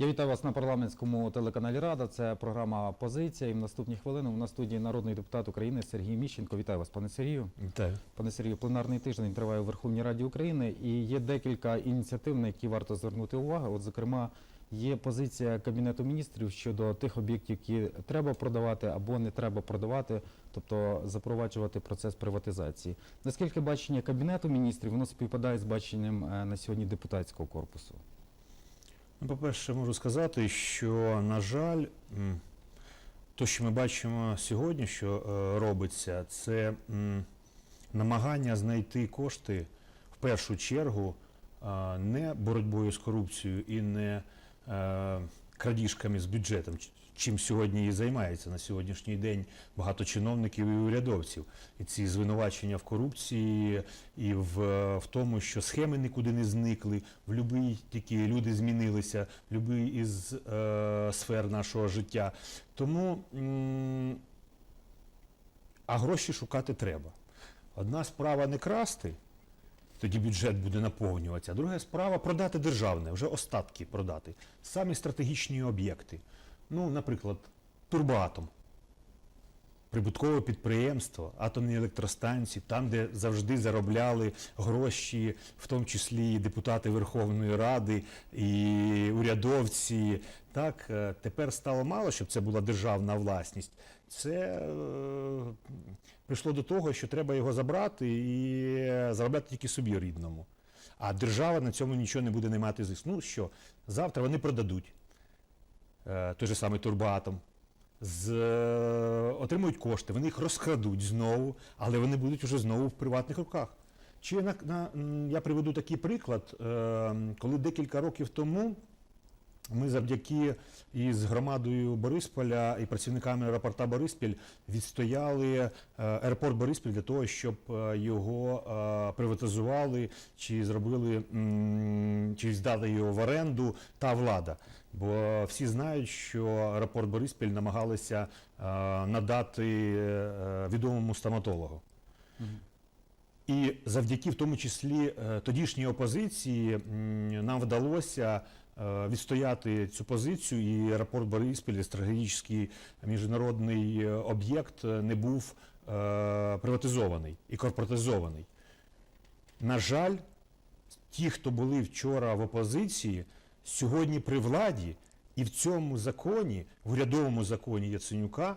Я вітаю вас на парламентському телеканалі Рада. Це програма Позиція. І в наступні хвилини у нас студії народний депутат України Сергій Міщенко. Вітаю вас, пане Сергію. Вітаю. Пане Сергію, пленарний тиждень триває у Верховній Раді України, і є декілька ініціатив, на які варто звернути увагу. От, зокрема, є позиція Кабінету міністрів щодо тих об'єктів, які треба продавати або не треба продавати, тобто запроваджувати процес приватизації. Наскільки бачення Кабінету міністрів воно співпадає з баченням е, на сьогодні депутатського корпусу? Ну, по-перше, можу сказати, що, на жаль, то, що ми бачимо сьогодні, що е, робиться, це намагання знайти кошти в першу чергу не боротьбою з корупцією і не е, крадіжками з бюджетом, чим сьогодні і займається на сьогоднішній день багато чиновників і урядовців. І ці звинувачення в корупції і в, в тому, що схеми нікуди не зникли, в будь-який тільки люди змінилися, в будь-який із е, сфер нашого життя. Тому а гроші шукати треба. Одна справа не красти, тоді бюджет буде наповнюватися, друга справа продати державне, вже остатки продати. Самі стратегічні об'єкти. Ну, наприклад, Турбоатом. Прибуткове підприємство, атомні електростанції, там, де завжди заробляли гроші, в тому числі депутати Верховної Ради, і урядовці. Так, е, тепер стало мало, щоб це була державна власність. Це е, прийшло до того, що треба його забрати і е, заробляти тільки собі рідному. А держава на цьому нічого не буде не мати зиск. Ну що, завтра вони продадуть той же самий турбоатом з, е, отримують кошти, вони їх розкрадуть знову, але вони будуть вже знову в приватних руках. Чи на, на, я приведу такий приклад, е, коли декілька років тому ми завдяки із громадою Борисполя і працівниками аеропорта Бориспіль відстояли е, аеропорт Бориспіль для того, щоб е, його е, приватизували чи зробили чи здали його в оренду та влада. Бо всі знають, що аеропорт Бориспіль намагалися надати відомому стоматологу. І завдяки в тому числі тодішній опозиції нам вдалося відстояти цю позицію, і аеропорт Бориспіль, стратегічний міжнародний е, об'єкт, е, не був е, приватизований і корпоратизований. На жаль, ті, хто були вчора в опозиції, сьогодні при владі, і в цьому законі, в урядовому законі Яценюка,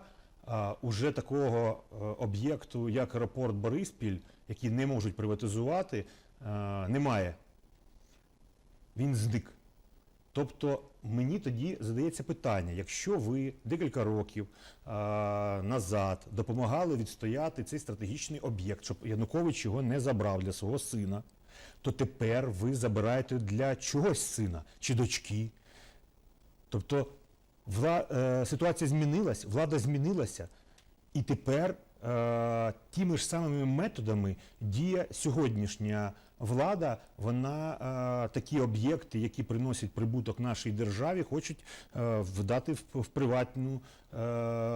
уже такого е, об'єкту, як аеропорт Бориспіль, який не можуть приватизувати, е, немає. Він зник. Тобто мені тоді задається питання, якщо ви декілька років а, назад допомагали відстояти цей стратегічний об'єкт, щоб Янукович його не забрав для свого сина, то тепер ви забираєте для чогось сина чи дочки. Тобто вла, е, ситуація змінилась, влада змінилася, і тепер е, тими ж самими методами діє сьогоднішня влада. Вона е, такі об'єкти, які приносять прибуток нашій державі, хочуть е, вдати в, в, приватну, е,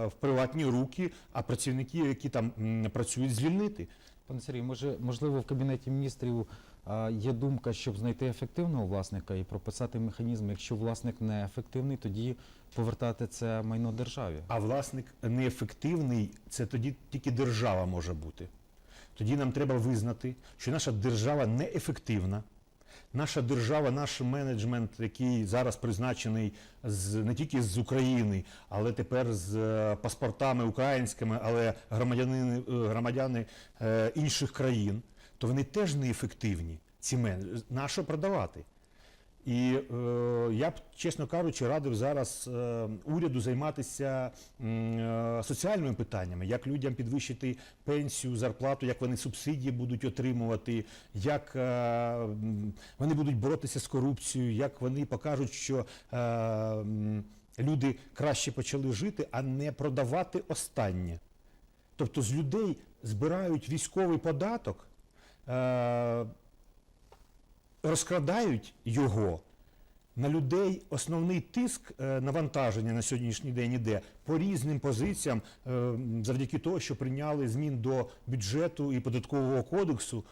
в приватні руки, а працівників, які там м, працюють, звільнити. Пане Сергію, може, можливо, в Кабінеті міністрів а, є думка, щоб знайти ефективного власника і прописати механізм, якщо власник не ефективний, тоді повертати це майно державі. А власник неефективний, це тоді тільки держава може бути. Тоді нам треба визнати, що наша держава неефективна. Наша держава, наш менеджмент, який зараз призначений з не тільки з України, але тепер з е, паспортами українськими, але громадяни, е, громадяни е, інших країн, то вони теж неефективні. Ці мен... Нащо продавати? І е, я б, чесно кажучи, радив зараз е, уряду займатися е, соціальними питаннями, як людям підвищити пенсію, зарплату, як вони субсидії будуть отримувати, як е, вони будуть боротися з корупцією, як вони покажуть, що е, люди краще почали жити, а не продавати останнє. Тобто з людей збирають військовий податок. Е, розкрадають його. На людей основний тиск е, навантаження на сьогоднішній день іде по різним позиціям, е, завдяки того, що прийняли змін до бюджету і податкового кодексу.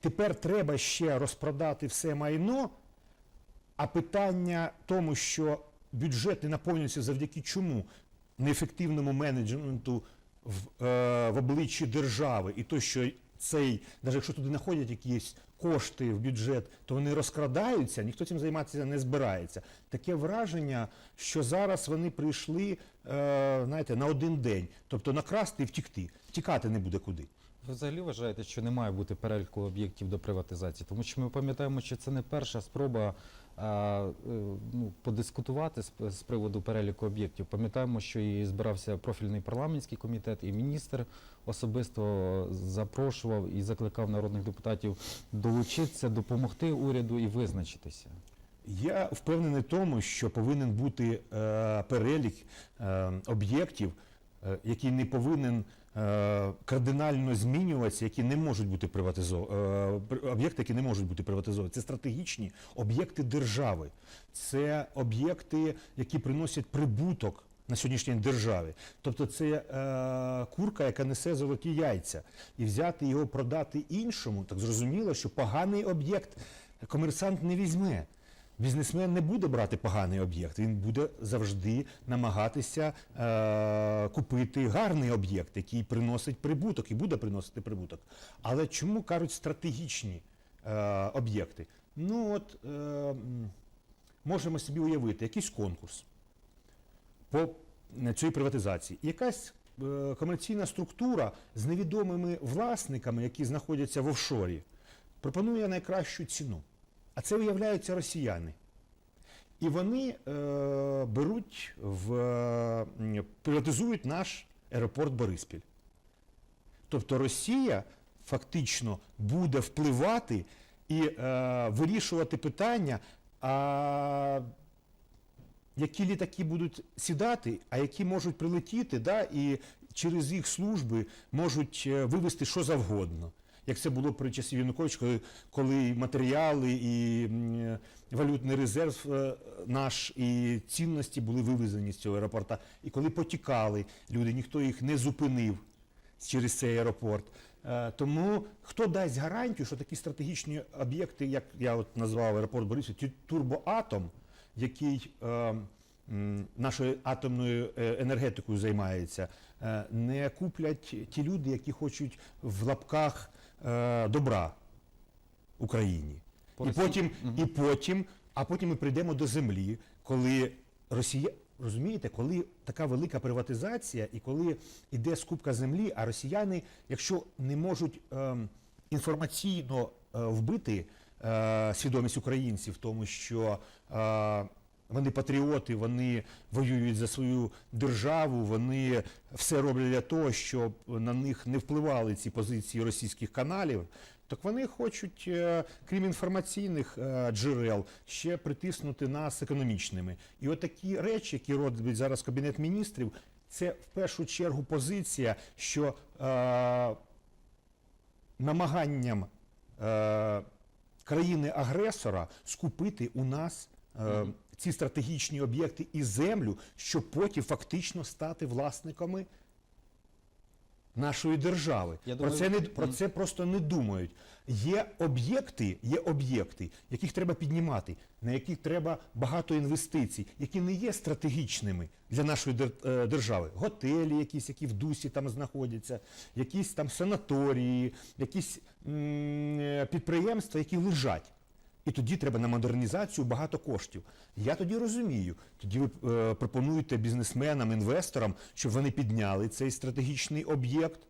Тепер треба ще розпродати все майно, А питання тому, що бюджет не наповнюється завдяки чому? Неефективному менеджменту в, е, в обличчі держави, і то, що цей, навіть якщо туди знаходять якісь кошти в бюджет, то вони розкрадаються, ніхто цим займатися не збирається. Таке враження, що зараз вони прийшли е, знаєте, на один день, тобто накрасти і втікти. Втікати не буде куди. Ви взагалі вважаєте, що не має бути переліку об'єктів до приватизації? Тому що ми пам'ятаємо, що це не перша спроба ну, подискутувати з, з приводу переліку об'єктів. Пам'ятаємо, що і збирався профільний парламентський комітет, і міністр особисто запрошував і закликав народних депутатів долучитися, допомогти уряду і визначитися. Я впевнений в тому, що повинен бути е, перелік е, об'єктів, е, який не повинен е, кардинально змінюватися, які не можуть бути приватизовані. Е, об'єкти, які не можуть бути приватизовані. Це стратегічні об'єкти держави. Це об'єкти, які приносять прибуток. На сьогоднішній державі. Тобто це е, курка, яка несе золоті яйця. І взяти його продати іншому, так зрозуміло, що поганий об'єкт комерсант не візьме. Бізнесмен не буде брати поганий об'єкт, він буде завжди намагатися е, купити гарний об'єкт, який приносить прибуток і буде приносити прибуток. Але чому кажуть стратегічні е, об'єкти? Ну от е, можемо собі уявити якийсь конкурс по е, цій приватизації. Якась е, комерційна структура з невідомими власниками, які знаходяться в офшорі, пропонує найкращу ціну. А це виявляються росіяни. І вони е, беруть в приватизують наш аеропорт Бориспіль. Тобто Росія фактично буде впливати і е, вирішувати питання, а які літаки будуть сідати, а які можуть прилетіти, да, і через їх служби можуть е, вивезти що завгодно. Як це було при часі Януковича, коли, матеріали і е, валютний резерв е, наш і цінності були вивезені з цього аеропорта. І коли потікали люди, ніхто їх не зупинив через цей аеропорт. Е, Тому хто дасть гарантію, що такі стратегічні об'єкти, як я от назвав аеропорт Борисів, турбоатом, який нашою атомною енергетикою займається, не куплять ті люди, які хочуть в лапках е, добра Україні. По І Росії- потім, Мгм. і потім, а потім ми прийдемо до землі, коли Росія. Розумієте, коли така велика приватизація і коли йде скупка землі, а росіяни, якщо не можуть ем, інформаційно е, вбити е, свідомість українців тому, що е, вони патріоти, вони воюють за свою державу, вони все роблять для того, щоб на них не впливали ці позиції російських каналів. Так вони хочуть, е, крім інформаційних е, джерел, ще притиснути нас економічними. І от такі речі, які робить зараз Кабінет міністрів, це в першу чергу позиція, що е, намаганням е, країни-агресора скупити у нас е, ці стратегічні об'єкти і землю, щоб потім фактично стати власниками нашої держави. Я про, думаю, це не, про це просто не думають. Є об'єкти, є об'єкти, яких треба піднімати, на яких треба багато інвестицій, які не є стратегічними для нашої е, держави. Готелі, якісь, які в дусі там знаходяться, якісь там санаторії, якісь м, е, підприємства, які лежать. І тоді треба на модернізацію багато коштів. Я тоді розумію. Тоді ви е, пропонуєте бізнесменам, інвесторам, щоб вони підняли цей стратегічний об'єкт,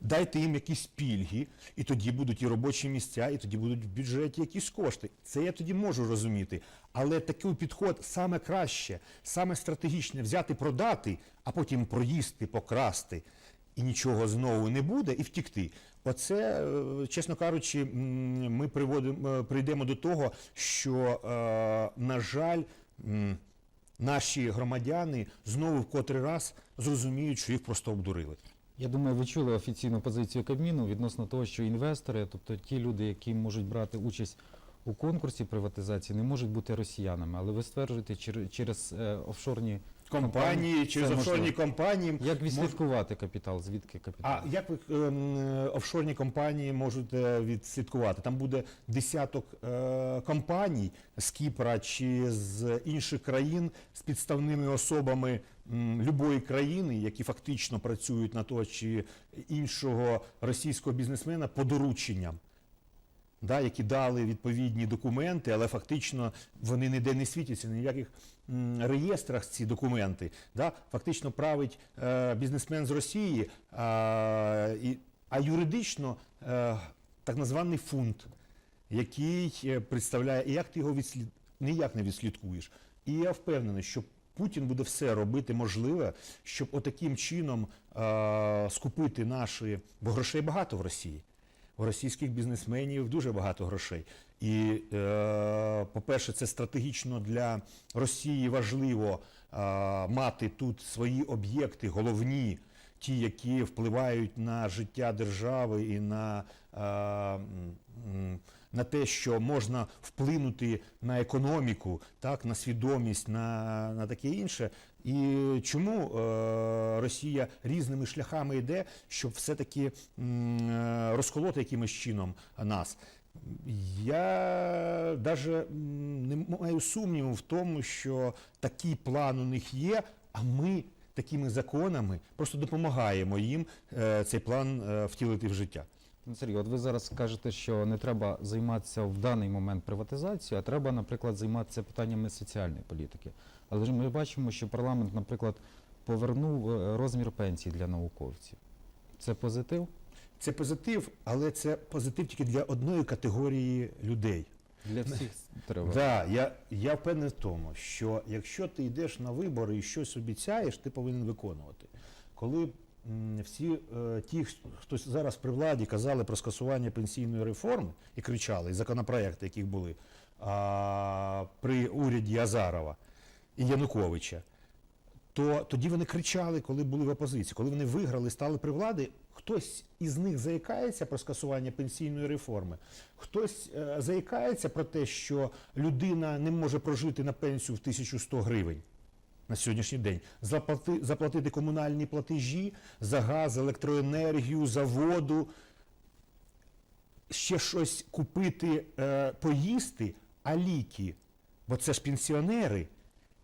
дайте їм якісь пільги, і тоді будуть і робочі місця, і тоді будуть в бюджеті якісь кошти. Це я тоді можу розуміти. Але такий підход саме краще, саме стратегічне взяти, продати, а потім проїсти, покрасти. І нічого знову не буде, і втікти. Оце, е, чесно кажучи, ми приводимо, е, прийдемо до того, що, е, на жаль, наші громадяни знову в котрий раз зрозуміють, що їх просто обдурили. Я думаю, ви чули офіційну позицію Кабміну відносно того, що інвестори, тобто ті люди, які можуть брати участь у конкурсі приватизації, не можуть бути росіянами. Але ви стверджуєте, через офшорні компанії, через Це офшорні компанії. Як відслідкувати капітал? Звідки А як ви ем, е, офшорні компанії можете відслідкувати? Там буде десяток е, компаній з Кіпра чи з інших країн з підставними особами м, любої країни, які фактично працюють на того чи іншого російського бізнесмена по дорученням. Да, які дали відповідні документи, але фактично вони ніде не світяться, ніяких реєстрах ці документи. Да, фактично править е, бізнесмен з Росії, а, і, а юридично е, так названий фунт, який е, представляє, і як ти його відслід... ніяк не відслідкуєш. І я впевнений, що Путін буде все робити можливе, щоб отаким чином е, скупити наші, бо грошей багато в Росії. У російських бізнесменів дуже багато грошей. І, е, по-перше, це стратегічно для Росії важливо е, мати тут свої об'єкти, головні, ті, які впливають на життя держави і на, е, на те, що можна вплинути на економіку, так, на свідомість, на, на таке інше. І чому е, Росія різними шляхами йде, щоб все-таки е, розколоти якимось чином нас? Я навіть не маю сумніву в тому, що такий план у них є, а ми такими законами просто допомагаємо їм е, цей план втілити в життя. Ну, Сергій, от ви зараз кажете, що не треба займатися в даний момент приватизацією, а треба, наприклад, займатися питаннями соціальної політики. Але ж ми бачимо, що парламент, наприклад, повернув е, розмір пенсій для науковців. Це позитив Це позитив, але це позитив тільки для одної категорії людей. для всіх треба. Да, я, я впевнений в тому, що якщо ти йдеш на вибори і щось обіцяєш, ти повинен виконувати. Коли всі е, ті, хто зараз при владі казали про скасування пенсійної реформи і кричали, і законопроекти, яких були а, при уряді Азарова і Януковича, то тоді вони кричали, коли були в опозиції. Коли вони виграли, стали при владі, хтось із них заїкається про скасування пенсійної реформи, хтось е, заїкається про те, що людина не може прожити на пенсію в 1100 гривень. На сьогоднішній день заплати, заплатити комунальні платежі за газ, електроенергію, за воду, ще щось купити, е, поїсти, а ліки, бо це ж пенсіонери,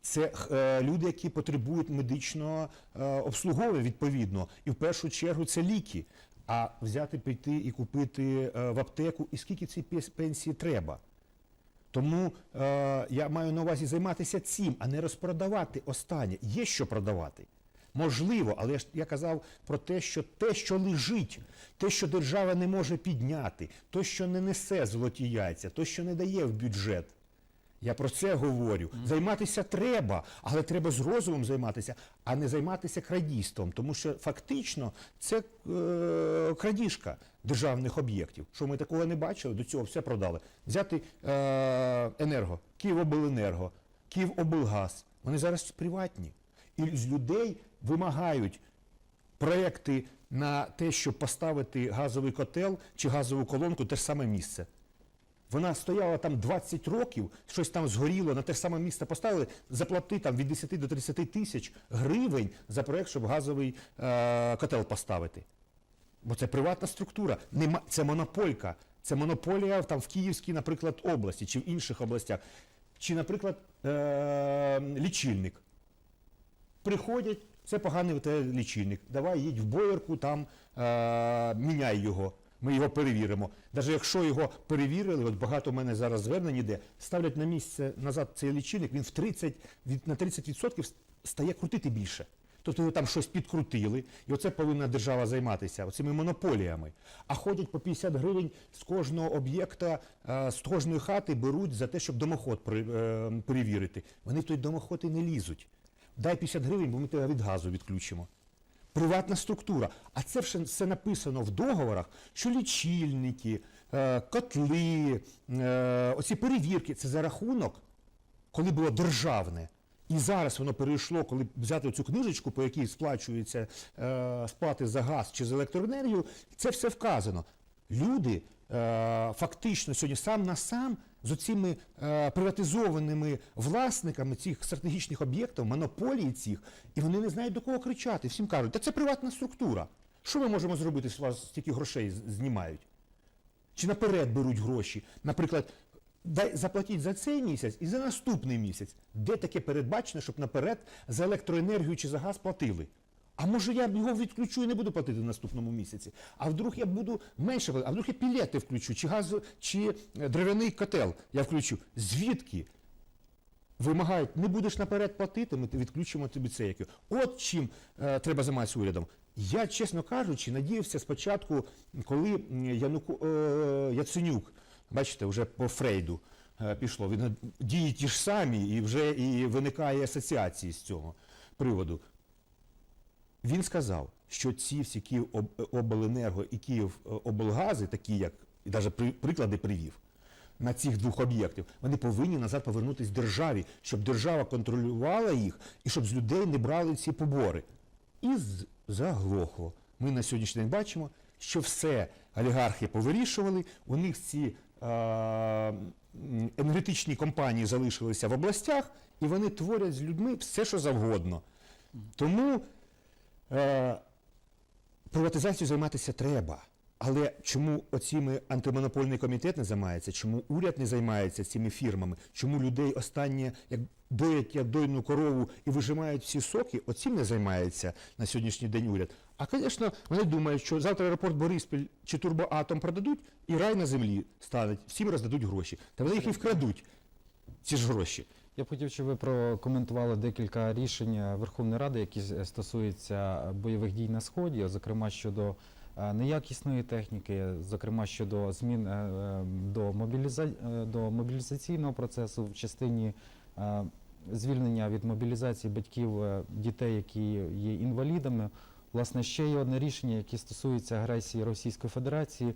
це е, люди, які потребують медичного е, обслуговування відповідно. І в першу чергу це ліки. А взяти, піти і купити е, в аптеку, і скільки цій пенсії треба. Тому е, я маю на увазі займатися цим, а не розпродавати останнє. Є що продавати. Можливо, але я казав про те, що те, що лежить, те, що держава не може підняти, то, що не несе золоті яйця, то, що не дає в бюджет. Я про це говорю. Займатися треба, але треба з розумом займатися, а не займатися крадійством, тому що фактично це е, крадіжка державних об'єктів. Що ми такого не бачили, до цього все продали. Взяти е, енерго, Київобленерго, Київоблгаз. Вони зараз приватні. І з людей вимагають проекти на те, щоб поставити газовий котел чи газову колонку те ж саме місце. Вона стояла там 20 років, щось там згоріло, на те ж саме місце поставили, заплати там від 10 до 30 тисяч гривень за проект, щоб газовий е, котел поставити. Бо це приватна структура, нема, це монополька. Це монополія там в Київській, наприклад, області чи в інших областях. Чи, наприклад, е, лічильник. Приходять, це поганий лічильник. Давай їдь в боярку, там е, міняй його. Ми його перевіримо. Навіть якщо його перевірили, от багато в мене зараз звернень іде, ставлять на місце назад цей лічильник, він в 30, від, на 30% стає крутити більше. Тобто його там щось підкрутили, і оце повинна держава займатися оцими монополіями. А ходять по 50 гривень з кожного об'єкта, е, з кожної хати беруть за те, щоб домоход е, перевірити. Вони в той домоход і не лізуть. Дай 50 гривень, бо ми тебе від газу відключимо. Приватна структура. А це все, написано в договорах, що лічильники, е, котли, е, оці перевірки це за рахунок, коли було державне. І зараз воно перейшло, коли взяти цю книжечку, по якій сплачуються е, сплати за газ чи за електроенергію, це все вказано. Люди е, фактично сьогодні сам на сам з оцими е, приватизованими власниками цих стратегічних об'єктів, монополії цих, і вони не знають до кого кричати. Всім кажуть, та це приватна структура. Що ми можемо зробити, з вас стільки грошей знімають? Чи наперед беруть гроші? Наприклад, дай заплатіть за цей місяць і за наступний місяць. Де таке передбачено, щоб наперед за електроенергію чи за газ платили? А може я його відключу і не буду платити в наступному місяці? А вдруг я буду менше платити? А вдруг я пілети включу, чи газу, чи е, дерев'яний котел я включу? Звідки? Вимагають, не будеш наперед платити, ми відключимо тобі це. яке. От чим е, треба займатися урядом. Я, чесно кажучи, надіявся спочатку, коли Януку, е, Яценюк, бачите, вже по Фрейду е, пішло. Він е, дії ті ж самі, і вже і виникає асоціації з цього приводу. Він сказав, що ці всі Київобленерго і Київоблгази, такі як і навіть приклади привів, на цих двох об'єктів, вони повинні назад повернутися державі, щоб держава контролювала їх і щоб з людей не брали ці побори. І заглохло. Ми на сьогоднішній день бачимо, що все олігархи повирішували, у них ці е, енергетичні компанії залишилися в областях, і вони творять з людьми все, що завгодно. Тому е, приватизацією займатися треба. Але чому оціми антимонопольний комітет не займається? Чому уряд не займається цими фірмами? Чому людей останнє як доять як дойну корову і вижимають всі соки? Оцим не займається на сьогоднішній день уряд. А, звісно, вони думають, що завтра аеропорт Бориспіль чи Турбоатом продадуть, і рай на землі стане, всім роздадуть гроші. Та вони їх і вкрадуть, ці ж гроші. Я б хотів, щоб ви прокоментували декілька рішень е, Верховної Ради, які стосуються бойових дій на сході, зокрема щодо е, неякісної техніки, зокрема щодо змін е, е, до, мобіліза... е, до мобілізаційного процесу в частині е, звільнення від мобілізації батьків е, дітей, які є інвалідами. Власне, ще є одне рішення, яке стосується агресії Російської Федерації.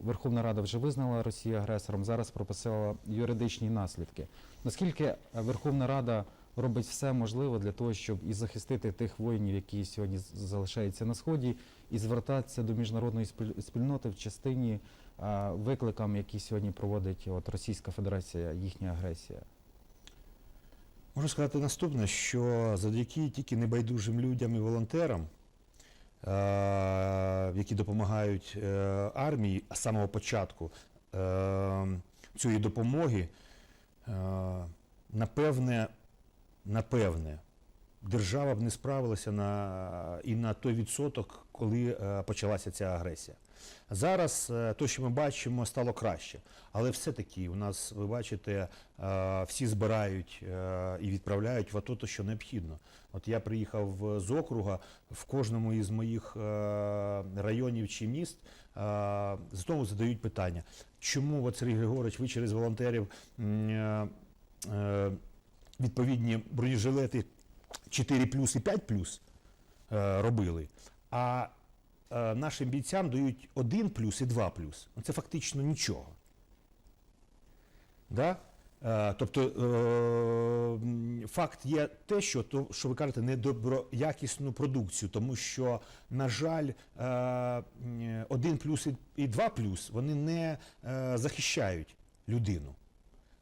Верховна Рада вже визнала Росію агресором, зараз прописала юридичні наслідки. Наскільки Верховна Рада робить все можливе для того, щоб і захистити тих воїнів, які сьогодні залишаються на сході, і звертатися до міжнародної спіль- спільноти в частині викликам, які сьогодні проводить от Російська Федерація, їхня агресія? Можу сказати наступне, що завдяки тільки небайдужим людям і волонтерам, які допомагають е, армії з самого початку е, цієї допомоги, е, напевне, напевне, держава б не справилася на, і на той відсоток, коли е, почалася ця агресія. Зараз те, що ми бачимо, стало краще. Але все-таки у нас, ви бачите, е, всі збирають е, і відправляють в АТО те, що необхідно. От я приїхав з округа, в кожному із моїх е, районів чи міст знову задають питання, чому, от, Сергій Григорович, ви через волонтерів відповідні бронежилети 4 плюс і 5 плюс робили, а нашим бійцям дають 1 плюс і 2 плюс. Ну, Це фактично нічого. Да? Е, тобто е, факт є те, що, то, що ви кажете, недоброякісну продукцію, тому що, на жаль, е, 1 плюс і- і 2 плюс вони не е, захищають людину.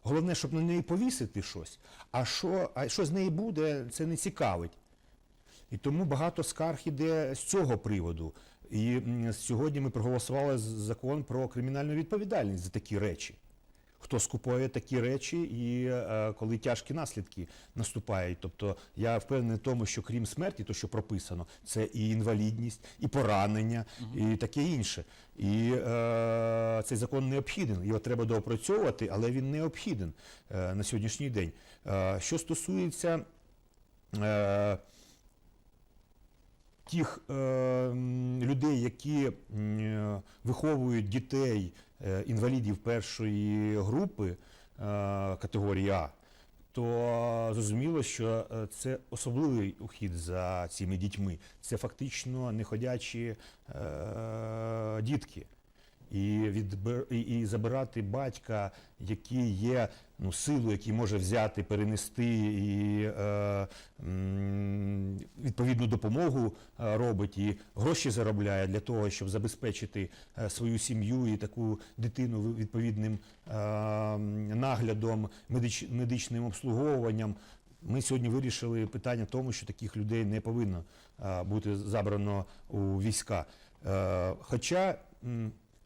Головне, щоб на неї повісити щось, а що, а що з неї буде, це не цікавить. І тому багато скарг іде з цього приводу. І сьогодні ми проголосували закон про кримінальну відповідальність за такі речі. Хто скупує такі речі, і е, коли тяжкі наслідки наступають. Тобто я впевнений в тому, що крім смерті, то що прописано, це і інвалідність, і поранення, і таке інше. І е, цей закон необхіден. Його треба доопрацьовувати, але він необхіден е, на сьогоднішній день. Е, що стосується е, тих е, людей, які виховують дітей е, інвалідів першої групи е, категорії А, то зрозуміло, що це особливий ухід за цими дітьми. Це фактично неходячі е, дітки. І, відбер... і, забирати батька, який є ну, силу, який може взяти, перенести і е, відповідну допомогу е, робить, і гроші заробляє для того, щоб забезпечити е, свою сім'ю і таку дитину відповідним е, наглядом, медич... медичним обслуговуванням. Ми сьогодні вирішили питання в тому, що таких людей не повинно е, бути забрано у війська. Хоча,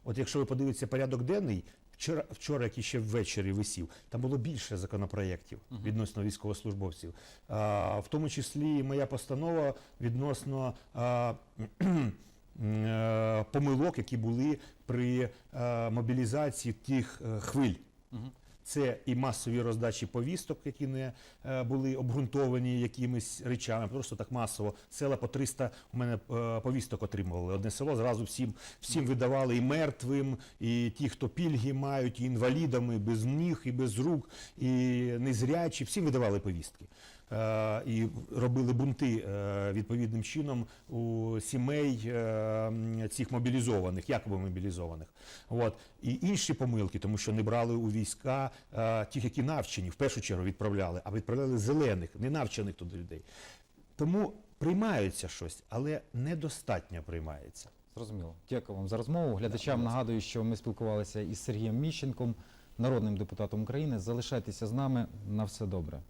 от якщо ви подивитеся порядок денний, вчора, вчора який ще ввечері висів, там було більше законопроєктів відносно військовослужбовців. А, в тому числі моя постанова відносно а, е, помилок, які були при а, мобілізації тих е, хвиль. Це і масові роздачі повісток, які не е, були обґрунтовані якимись речами, просто так масово. Села по 300 у мене е, повісток отримували. Одне село зразу всім, всім видавали і мертвим, і ті, хто пільги мають, і інвалідами, без ніг, і без рук, і незрячі, всім видавали повістки. Е, і робили бунти е, відповідним чином у сімей е, цих мобілізованих, якоби мобілізованих. От. І інші помилки, тому що не брали у війська тих, які навчені, в першу чергу відправляли, а відправляли зелених, не навчених туди людей. Тому приймаються щось, але недостатньо приймається. Зрозуміло. Дякую вам за розмову. Глядачам нагадую, що ми спілкувалися із Сергієм Міщенком, народним депутатом України. Залишайтеся з нами. На все добре.